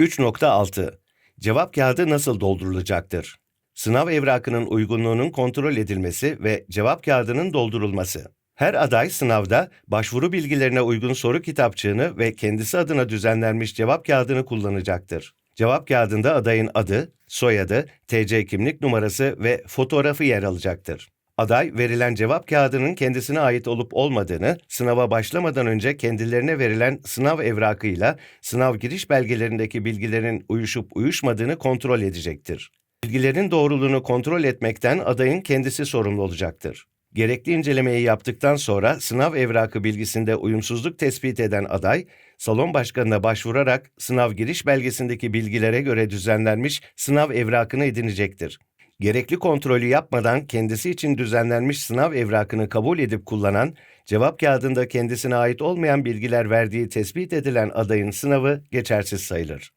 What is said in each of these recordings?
3.6 Cevap kağıdı nasıl doldurulacaktır? Sınav evrakının uygunluğunun kontrol edilmesi ve cevap kağıdının doldurulması. Her aday sınavda başvuru bilgilerine uygun soru kitapçığını ve kendisi adına düzenlenmiş cevap kağıdını kullanacaktır. Cevap kağıdında adayın adı, soyadı, TC kimlik numarası ve fotoğrafı yer alacaktır. Aday verilen cevap kağıdının kendisine ait olup olmadığını sınava başlamadan önce kendilerine verilen sınav evrakıyla sınav giriş belgelerindeki bilgilerin uyuşup uyuşmadığını kontrol edecektir. Bilgilerin doğruluğunu kontrol etmekten adayın kendisi sorumlu olacaktır. Gerekli incelemeyi yaptıktan sonra sınav evrakı bilgisinde uyumsuzluk tespit eden aday, salon başkanına başvurarak sınav giriş belgesindeki bilgilere göre düzenlenmiş sınav evrakını edinecektir. Gerekli kontrolü yapmadan kendisi için düzenlenmiş sınav evrakını kabul edip kullanan, cevap kağıdında kendisine ait olmayan bilgiler verdiği tespit edilen adayın sınavı geçersiz sayılır.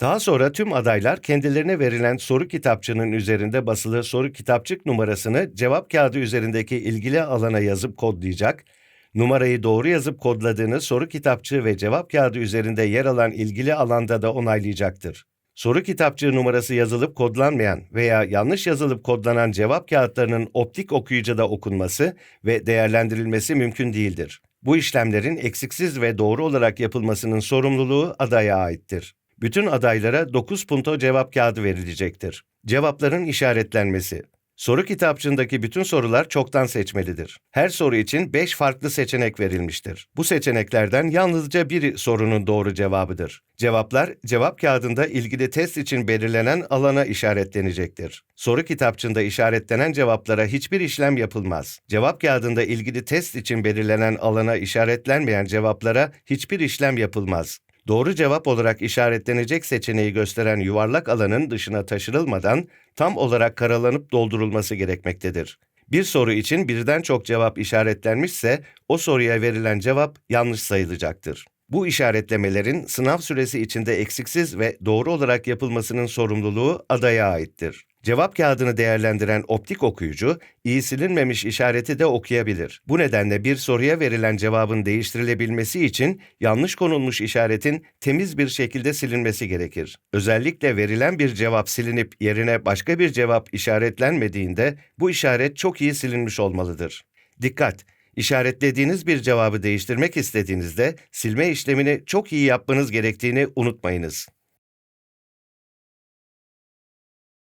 Daha sonra tüm adaylar kendilerine verilen soru kitapçığının üzerinde basılı soru kitapçık numarasını cevap kağıdı üzerindeki ilgili alana yazıp kodlayacak, numarayı doğru yazıp kodladığını soru kitapçığı ve cevap kağıdı üzerinde yer alan ilgili alanda da onaylayacaktır. Soru kitapçığı numarası yazılıp kodlanmayan veya yanlış yazılıp kodlanan cevap kağıtlarının optik okuyucuda okunması ve değerlendirilmesi mümkün değildir. Bu işlemlerin eksiksiz ve doğru olarak yapılmasının sorumluluğu adaya aittir. Bütün adaylara 9 punto cevap kağıdı verilecektir. Cevapların işaretlenmesi. Soru kitapçığındaki bütün sorular çoktan seçmelidir. Her soru için 5 farklı seçenek verilmiştir. Bu seçeneklerden yalnızca biri sorunun doğru cevabıdır. Cevaplar, cevap kağıdında ilgili test için belirlenen alana işaretlenecektir. Soru kitapçığında işaretlenen cevaplara hiçbir işlem yapılmaz. Cevap kağıdında ilgili test için belirlenen alana işaretlenmeyen cevaplara hiçbir işlem yapılmaz. Doğru cevap olarak işaretlenecek seçeneği gösteren yuvarlak alanın dışına taşırılmadan tam olarak karalanıp doldurulması gerekmektedir. Bir soru için birden çok cevap işaretlenmişse o soruya verilen cevap yanlış sayılacaktır. Bu işaretlemelerin sınav süresi içinde eksiksiz ve doğru olarak yapılmasının sorumluluğu adaya aittir. Cevap kağıdını değerlendiren optik okuyucu, iyi silinmemiş işareti de okuyabilir. Bu nedenle bir soruya verilen cevabın değiştirilebilmesi için yanlış konulmuş işaretin temiz bir şekilde silinmesi gerekir. Özellikle verilen bir cevap silinip yerine başka bir cevap işaretlenmediğinde bu işaret çok iyi silinmiş olmalıdır. Dikkat! İşaretlediğiniz bir cevabı değiştirmek istediğinizde silme işlemini çok iyi yapmanız gerektiğini unutmayınız.